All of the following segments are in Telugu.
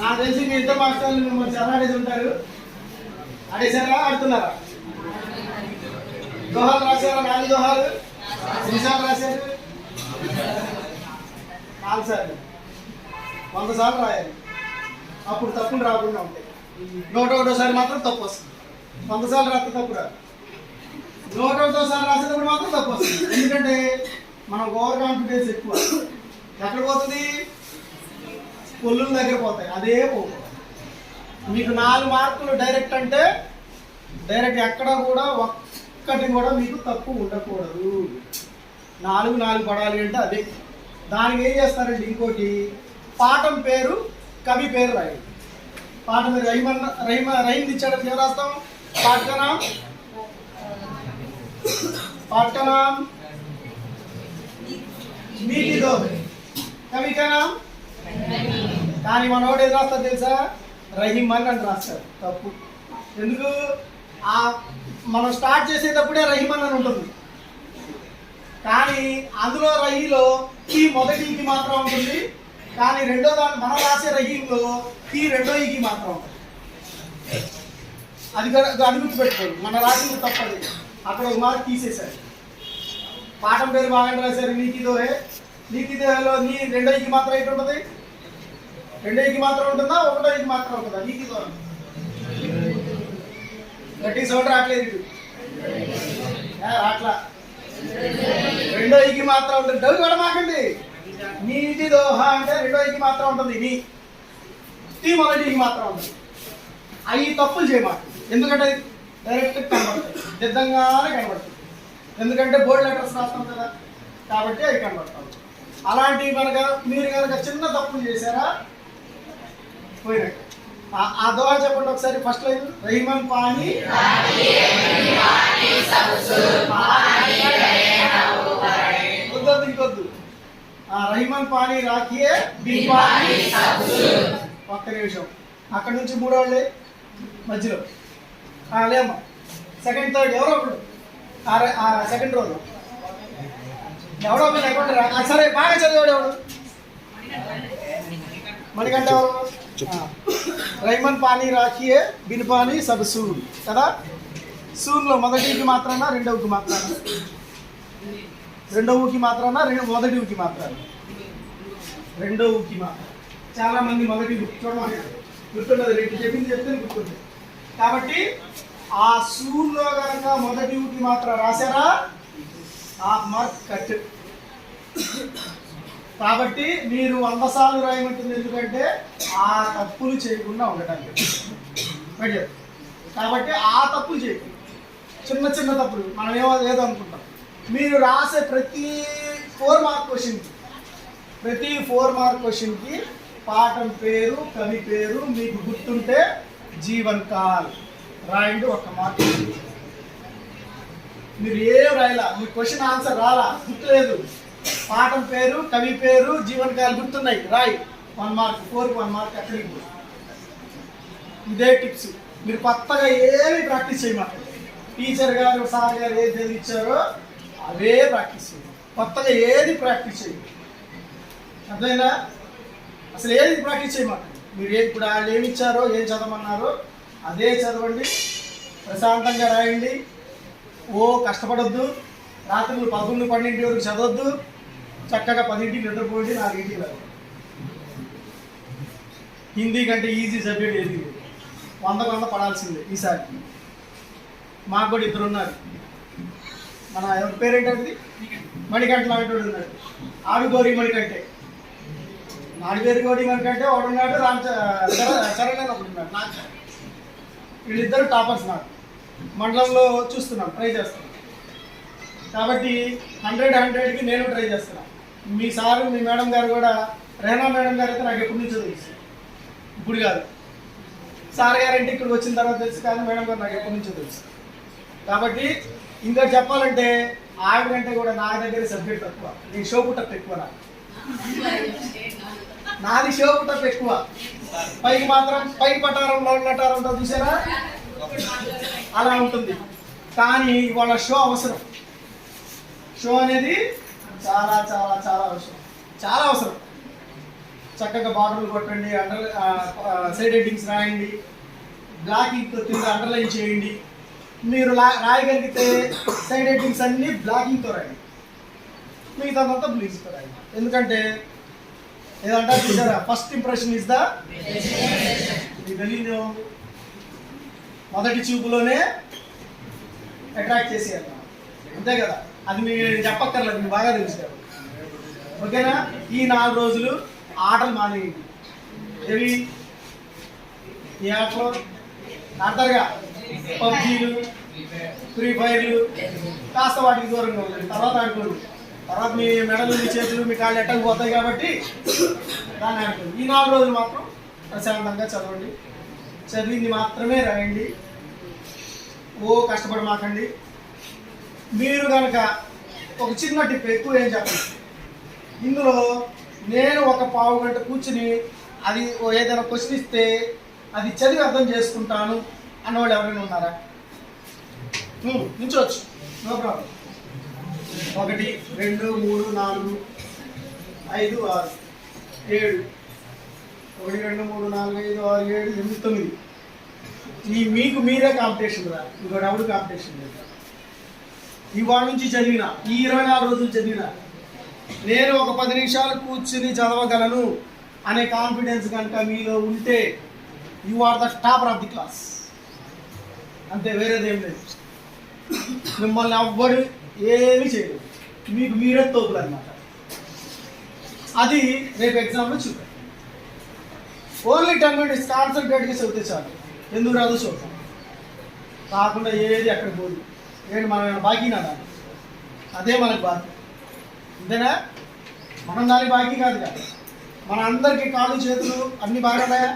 నాకు తెలిసి మీ ఇద్దరు మాస్టర్లు మిమ్మల్ని చాలా ఉంటారు. ఆడేసారా ఆడుతున్నారా? దోహాలు రాశారా? నాలుగు దోహాలు ఎన్నిసార్లు రాశారు. నాలుగు సార్లు. వంద సార్లు రాయాలి. అప్పుడు తప్పులు రాకుండా ఉంటాయి. నూట ఒకటోసారి మాత్రం తప్పు వస్తుంది. వంద సార్లు రాస్తే తప్పు రాదు. నూట ఒకటోసారి రాసేటప్పుడు మాత్రం తప్పు వస్తుంది. ఎందుకంటే మనం ఓవర్ కాన్ఫిడెన్స్ ఎక్కువ. ఎక్కడ పోతుంది? పొల్లుల దగ్గర పోతాయి. అదే పోవు మీకు నాలుగు మార్కులు డైరెక్ట్ అంటే డైరెక్ట్ ఎక్కడ కూడా ఒక్కటి కూడా మీకు తప్పు ఉండకూడదు. నాలుగు నాలుగు పడాలి అంటే అదే. దానికి ఏం చేస్తారండి ఇంకోటి? పాఠం పేరు కవి పేరు రాయి. పాఠం పేరు రైమన్న రైమ రైమ్ ఇచ్చాడు ఏం రాస్తాం? పాఠకనాం? పాఠకనాం? నీటిలో దోహి కానీ మనోడు ఏం రాస్తాడు తెలుసా? రహీమ్ అని అని రాస్తాడు. తప్పు. ఎందుకు? ఆ మనం స్టార్ట్ చేసేటప్పుడే రహీమ్ అని ఉంటుంది. కానీ అందులో రహీలో ఈ మొదటి ఈకి మాత్రం ఉంటుంది. కానీ రెండో దాని మనం రాసే రహీంలో ఈ రెండో ఈకి మాత్రం ఉంటుంది. అది కూడా అది గుర్తుపెట్టుకోండి. మన రాసింది తప్పది. అక్కడ ఒక మార్క్ తీసేశారు. పాఠం పేరు బాగా రాశారు. నీతి దోహే నీ రెండో ఈకి మాత్రం ఎటు ఉంటుంది? రెండోకి మాత్రం ఉంటుందా? ఒకటోకి మాత్రం ఉంటుందా? నీకు గట్టి సౌండ్ రావట్లేదు ఇటు. ఏ, రాట్లా. రెండో ఇకి మాత్రం ఉంటుంది. డౌ కూడా మాకండి. నీటి దోహ అంటే రెండో ఇకి మాత్రం ఉంటుంది. నీ. టీ మొదటి మాత్రం ఉంటుంది. అవి తప్పులు చేయమాట ఎందుకంటే డైరెక్ట్ కనబడతాయి. సిద్ధంగానే కనబడుతుంది ఎందుకంటే బోర్డు లెటర్స్ రాస్తాం కదా. కాబట్టి అవి కనబడతాం అలాంటివి కనుక మీరు కనుక చిన్న తప్పులు చేశారా పోయినట్టు ఆ- ఆ దోహ చెప్పండి ఒకసారి. ఫస్ట్ లైన్ రహిమన్ పాణి వద్దొద్దు ఇంకొద్దు ఆ రహీమన్ పానీ రాఖియే ఒక్క నిమిషం. అక్కడ నుంచి మూడో వాళ్ళే మధ్యలో. ఆ, లేమ్మా సెకండ్ థర్డ్ ఎవరో ఒకడు ఆ సెకండ్ రోజు ఎవడో ఒకటి ఎక్కడ సరే బాగా చదివాడు ఎవడు? మణికంఠ ఎవరు? రైమన్ పానీ రాఖీయే బిన్ పానీ సబ్ సూన్. కదా? సూన్లో మొదటికి మాత్రాన రెండవకి మాత్రాన? రెండవకి మాత్రాన రెండు మొదటి ఊకి మాత్రాన? రెండో ఊకి మాత్రం చాలా మంది మొదటి ఊకి చూడమని గుర్తుండదు రెండు చెప్పింది చెప్తే గుర్తుంది కాబట్టి ఆ సూన్లో కనుక మొదటి ఊకి మాత్రం రాశారా? ఆ మార్క్ కట్. కాబట్టి మీరు వంద సార్లు రాయమంటుంది ఎందుకంటే ఆ తప్పులు చేయకుండా ఉండటానికి. రైట్ కాబట్టి ఆ తప్పులు చేయకు. చిన్న చిన్న తప్పులు. మనం ఏమో ఏదో అనుకుంటాం. మీరు రాసే ప్రతి ఫోర్ మార్క్ క్వశ్చన్కి ప్రతి ఫోర్ మార్క్ క్వశ్చన్కి పాఠం పేరు కవి పేరు మీకు గుర్తుంటే జీవన్ కాల్. రాయండి ఒక మార్క్ మీరు ఏం రాయలా? మీ క్వశ్చన్ ఆన్సర్ రాలా? గుర్తులేదు. పాఠం పేరు కవి పేరు జీవనకాలు గుర్తున్నాయి. రాయి. వన్ మార్క్ ఫోర్కి వన్ మార్క్ అక్కడికి ఇదే టిప్స్ మీరు కొత్తగా ఏమి ప్రాక్టీస్ చేయమాట టీచర్ గారు సార్ గారు ఏది చదివించారో అవే ప్రాక్టీస్ చేయండి. కొత్తగా ఏది ప్రాక్టీస్ చేయండి అర్థమైనా అసలు ఏది ప్రాక్టీస్ చేయమాట మీరు ఏ ఇప్పుడు వాళ్ళు ఏమి ఇచ్చారో ఏం చదవమన్నారో అదే చదవండి. ప్రశాంతంగా రాయండి. ఓ కష్టపడొద్దు. రాత్రులు పదకొండు పన్నెండు వరకు చదవద్దు. చక్కగా పదింటికి నిద్రపోయింది నాలుగింటికి రాదు హిందీ కంటే ఈజీ సబ్జెక్ట్ ఏది? వంద వంద పడాల్సిందే ఈసారి. మాకు కూడా ఇద్దరు ఉన్నారు. మన ఎవరి పేరేంటది? మణికంట లాంటి ఉన్నాడు. ఆడుగోరి మణికంటే పేరు గోరి మణికంటే ఒకడు ఉన్నాడు రామ్ సరైన ఒకడు ఉన్నాడు. నాకు వీళ్ళిద్దరు టాపర్స్ నాకు మండలంలో చూస్తున్నాం ట్రై చేస్తున్నాం. కాబట్టి హండ్రెడ్ హండ్రెడ్కి నేను ట్రై చేస్తున్నాను. మీ సారు మీ మేడం గారు కూడా రేనా మేడం గారు అయితే నాకు ఎప్పటి నుంచో తెలుసు. ఇప్పుడు కాదు. సార్ గారంటే ఇక్కడ వచ్చిన తర్వాత తెలుసు కానీ మేడం గారు నాకు ఎప్పటి నుంచో తెలుసు. కాబట్టి ఇంకా చెప్పాలంటే ఆవిడంటే కూడా నా దగ్గర సబ్జెక్ట్ తక్కువ. నేను షో పుట్టప్ ఎక్కువ నాకు. నాది షో పుట్టప్ ఎక్కువ. పైకి మాత్రం పై పటారంలో ఉన్నటారంతో చూసారా? అలా ఉంటుంది. కానీ వాళ్ళ షో అవసరం. షో అనేది చాలా చాలా చాలా అవసరం. చాలా అవసరం. చక్కగా బార్డర్లు కొట్టండి అండర్ సైడ్ హెడ్డింగ్స్ రాయండి. బ్లాక్ ఇంక్ కింద అండర్లైన్ చేయండి. మీరు రాయగలిగితే సైడ్ హెడ్డింగ్స్ అన్ని బ్లాకింగ్తో ఇంక్తో రాయండి. మిగతాదంతా బ్లీచ్తో రాయండి. ఎందుకంటే ఏదంటే చూసారా? ఫస్ట్ ఇంప్రెషన్ ఇస్ ద మీకు తెలియదు మొదటి చూపులోనే అట్రాక్ట్ చేసేయాలి అంతే కదా? అది మీరు చెప్పక్కర్లేదు మీరు బాగా తెలుసు. ఓకేనా? ఈ నాలుగు రోజులు ఆటలు మానేయండి. ఏవి? ఈ ఆటలు? ఆడతారుగా. పబ్జీలు ఫ్రీ ఫైర్లు కాస్త వాటికి దూరంగా ఉండండి. తర్వాత ఆడుకోండి. తర్వాత మీ మెడలు మీ చేతులు మీ కాళ్ళు ఎట్టకు పోతాయి కాబట్టి దాన్ని ఆడుకోండి. ఈ నాలుగు రోజులు మాత్రం ప్రశాంతంగా చదవండి. చదివింది మాత్రమే రాయండి. ఓ కష్టపడి మాకండి మీరు కనుక ఒక చిన్న టిప్ ఎక్కువ ఏం చెప్పండి? ఇందులో నేను ఒక పావు గంట కూర్చుని అది ఓ ఏదైనా క్వశ్చన్ ఇస్తే అది చదివి అర్థం చేసుకుంటాను అన్నవాళ్ళు ఎవరైనా ఉన్నారా? ఉమ్, నో ప్రాబ్లం ఒకటి రెండు మూడు నాలుగు ఐదు ఆరు ఏడు. ఒకటి రెండు మూడు నాలుగు ఐదు ఆరు ఏడు ఎనిమిది తొమ్మిది. ఈ మీకు మీరే కాంపిటీషన్ రా. ఇంకో డౌడ్ కాంపిటీషన్ లేదు. ఇవాళ నుంచి చదివిన ఈ ఇరవై నాలుగు రోజులు చదివిన. నేను ఒక పది నిమిషాలు కూర్చుని చదవగలను అనే కాన్ఫిడెన్స్ కనుక మీలో ఉంటే you are the topper of the class అంతే వేరేదేం లేదు. మిమ్మల్ని అవ్వడు ఏమీ చేయలేదు మీకు మీరే తోపులు అనమాట అది రేపు ఎగ్జామ్లో చూద్దాం. ఓన్లీ టెన్ మినిట్స్ కాన్సన్ట్రేట్గా చదివితే చాలు. ఎందుకు రాదు చూద్దాం. కాకుండా ఏది అక్కడ పోదు. ఏంటి మనం బాకీనా అదే మనకు బాధ అంతేనా మనం దాని బాకీ కాదు కదా మన అందరికీ కాళ్ళు చేతులు అన్ని బాగున్నాయా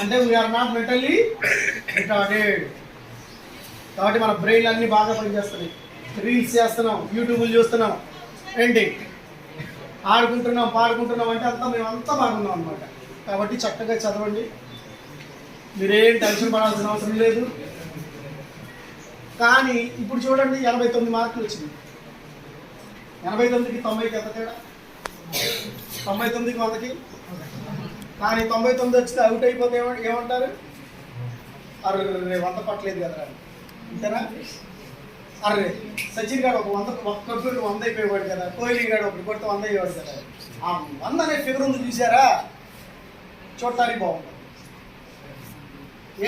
అంటే వీఆర్ నాట్ మెంటల్లీ రిటార్డెడ్ కాబట్టి మన బ్రెయిన్ అన్ని బాగా పనిచేస్తున్నాయి. రీల్స్ చేస్తున్నాం యూట్యూబ్లు చూస్తున్నాం. ఏంటి? ఆడుకుంటున్నాం పాడుకుంటున్నాం అంటే అంతా మేమంతా బాగున్నాం అనమాట కాబట్టి చక్కగా చదవండి. మీరేం టెన్షన్ పడాల్సిన అవసరం లేదు. కానీ ఇప్పుడు చూడండి ఎనభై తొమ్మిది మార్కులు వచ్చింది ఎనభై తొమ్మిదికి తొంభైకి ఎంత తేడా? తొంభై తొమ్మిదికి వందకి? కానీ తొంభై తొమ్మిది వచ్చితే అవుట్ అయిపోతే ఏమంటారు? అరే వంద పట్టలేదు కదా అంతేనా అరే సచిన్ గారు ఒక వంద ఒక్క వంద అయిపోయేవాడు కదా. కోహ్లీ గారు ఒకటి కొడితే వంద అయ్యేవాడు కదా. ఆ వంద అనే ఫిగర్ ఉంది చూసారా చూడటానికి బాగుంటుంది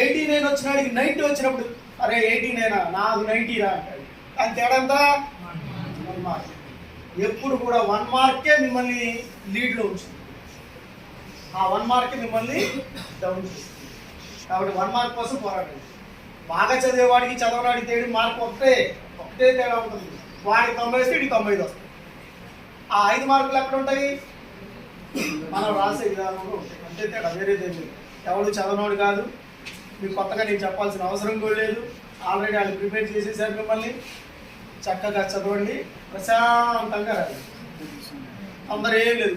ఎయిటీ నైన్ వచ్చినాడికి నైన్టీ వచ్చినప్పుడు అరే ఎయిటీ అయినా నాకు నైన్టీ రా అంటాడు. అని తేడంతా వన్ మార్క్ ఎప్పుడు కూడా వన్ మార్కే మిమ్మల్ని లీడ్లో ఉంచుతుంది. ఆ వన్ మార్కే మిమ్మల్ని డౌన్ చేస్తుంది. కాబట్టి వన్ మార్క్ కోసం పోరాటం. బాగా చదివేవాడికి చదవడానికి తేడి మార్క్ ఒకటే. ఒకటే తేడా ఉంటుంది. వాడికి తొంభై వస్తే ఇటు తొంభై ఐదు వస్తుంది. ఆ ఐదు మార్కులు ఎక్కడ ఉంటాయి? మనం రాసే విధానంలో ఉంటాయి. అంతే తేడా. వేరే ఏం ఎవడు చదవనోడు కాదు. మీకు కొత్తగా నేను చెప్పాల్సిన అవసరం కూడా లేదు. ఆల్రెడీ వాళ్ళు ప్రిపేర్ చేసేసారు మిమ్మల్ని. చక్కగా చదవండి. ప్రశాంతంగా రండి అందరూ ఏం లేదు.